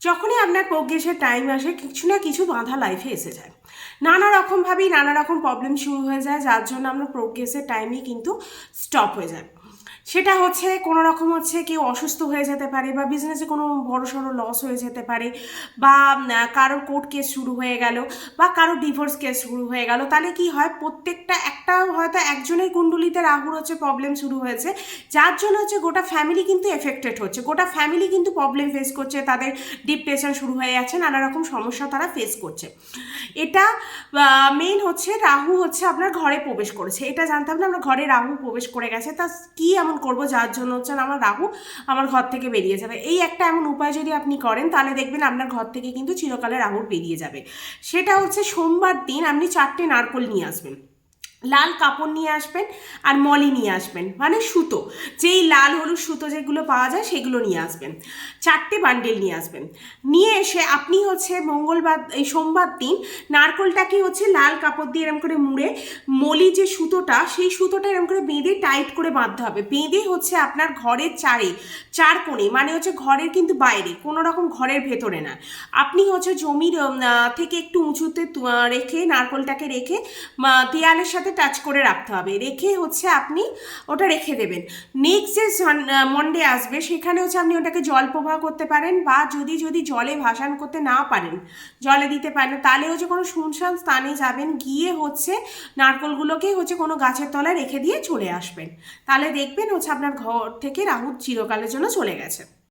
যখনই আপনার প্রোগ্রেসের টাইম আসে, কিছু না কিছু বাঁধা লাইফে এসে যায়। নানা রকমভাবেই নানা রকম প্রবলেম শুরু হয়ে যায়, যার জন্য আমরা প্রোগ্রেসের টাইমই কিন্তু স্টপ হয়ে যায় সেটা হচ্ছে কোনো রকম হচ্ছে কেউ অসুস্থ হয়ে যেতে পারে বা বিজনেসে কোনো বড় সড়ো লস হয়ে যেতে পারে বা কারোর কোর্ট কেস শুরু হয়ে গেল বা কারোর ডিভোর্স কেস শুরু হয়ে গেল। তাহলে কি হয়? প্রত্যেকটা একটা হয়তো একজনের কুণ্ডলিতে রাহুর হচ্ছে প্রবলেম শুরু হয়েছে। যার জন্য হচ্ছে গোটা ফ্যামিলি কিন্তু এফেক্টেড হচ্ছে। গোটা ফ্যামিলি কিন্তু প্রবলেম ফেস করছে। তাদের ডিপ্রেশন শুরু হয়ে যাচ্ছে। নানা রকম সমস্যা তারা ফেস করছে। এটা মেইন হচ্ছে রাহু হচ্ছে আপনার ঘরে প্রবেশ করেছে। এটা জানতাম না, আমরা ঘরে রাহু প্রবেশ করে গেছে। তা কি এমন করব, যার জন্য হচ্ছে আমার রাহু আমার ঘর থেকে বেরিয়ে যাবে। এই একটা এমন উপায় যদি আপনি করেন, তাহলে দেখবেন আপনার ঘর থেকে কিন্তু চিরকালে রাহুর বেরিয়ে যাবে। সেটা হচ্ছে সোমবার দিন আপনি চারটে নারকোল নিয়ে আসবেন। লাল কাপড় নিয়ে আসবেন আর মলি নিয়ে আসবেন মানে সুতো। যেই লাল হলুদ সুতো যেগুলো পাওয়া যায় সেগুলো নিয়ে আসবেন। চারটে বান্ডেল নিয়ে আসবেন। নিয়ে এসে আপনি হচ্ছে মঙ্গলবার, এই সোমবার দিন নারকলটাকে হচ্ছে লাল কাপড় দিয়ে এরম করে মুড়ে মলি যে সুতোটা, সেই সুতোটা এরম করে বেঁধে টাইট করে বাঁধতে হবে। বেঁধে হচ্ছে আপনার ঘরের চারে, চার কোণে মানে হচ্ছে ঘরের কিন্তু বাইরে, কোনো রকম ঘরের ভেতরে না। আপনি হচ্ছে জমির থেকে একটু উঁচুতে রেখে নারকলটাকে রেখে দেয়ালের সাথে টাচ করে রাখতে হবে। রেখে হচ্ছে আপনি ওটা রেখে দেবেন। নেক্সট যে মন্ডে আসবে, সেখানে হচ্ছে আপনি ওটাকে জল প্রবাহ করতে পারেন বা যদি যদি জলে ভাসান করতে না পারেন, জলে দিতে পারেন, তাহলে হচ্ছে কোনো শুনশান স্থানে যাবেন, গিয়ে হচ্ছে নারকলগুলোকে হচ্ছে কোনো গাছের তলায় রেখে দিয়ে চলে আসবেন। তাহলে দেখবেন হচ্ছে আপনার ঘর থেকে রাহু চিরকালের জন্য চলে গেছে।